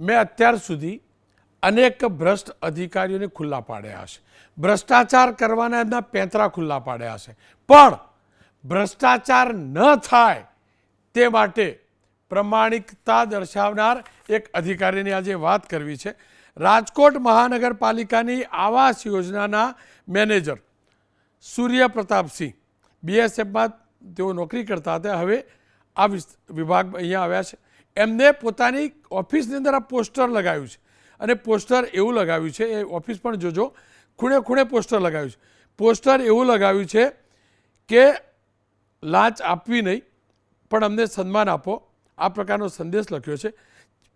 મેં અત્યાર સુધી અનેક ભ્રષ્ટ અધિકારીઓને ખુલ્લા પાડ્યા છે ભ્રષ્ટાચાર કરવાના એમના પેંતરા ખુલ્લા પાડ્યા છે પણ ભ્રષ્ટાચાર ન થાય તે માટે પ્રમાણિકતા દર્શાવનાર એક અધિકારીની આજે વાત કરવી છે. રાજકોટ મહાનગરપાલિકાની આવાસ યોજનાના મેનેજર સૂર્ય પ્રતાપસિંહ બીએસએફમાં તેઓ નોકરી કરતા હતા. હવે આ વિભાગ અહીંયા આવ્યા છે. એમને પોતાની ઓફિસની અંદર આ પોસ્ટર લગાવ્યું છે. અને પોસ્ટર એવું લગાવ્યું છે, એ ઓફિસ પણ જોજો, ખૂણે ખૂણે પોસ્ટર લગાવ્યું છે. પોસ્ટર એવું લગાવ્યું છે કે લાંચ આપવી નહીં, પણ અમને સન્માન આપો. આ પ્રકારનો સંદેશ લખ્યો છે.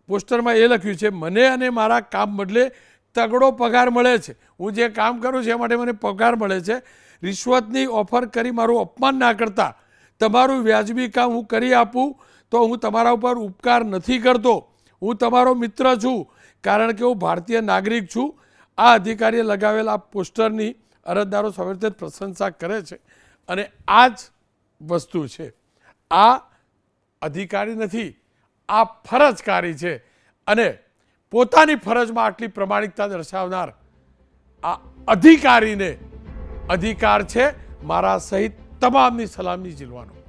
પોસ્ટરમાં એ લખ્યું છે, મને અને મારા કામ બદલે તગડો પગાર મળે છે. હું જે કામ કરું છું એ માટે મને પગાર મળે છે. રિશ્વતની ઓફર કરી મારું અપમાન ના કરતા તમારું વ્યાજબી કામ હું કરી આપું, તો હું તમારા ઉપર ઉપકાર નથી કરતો. હું તમારો મિત્ર છું, કારણ કે હું ભારતીય નાગરિક છું. આ અધિકારીએ લગાવેલા પોસ્ટરની અરજદારો સર્વત્ર પ્રશંસા કરે છે. અને આ જ વસ્તુ છે. આ અધિકારી નથી, આ ફરજકારી છે. અને પોતાની ફરજમાં આટલી પ્રમાણિકતા દર્શાવનાર આ અધિકારીને અધિકાર છે. મારા સહિત તમામની સલામી ઝીલવાનો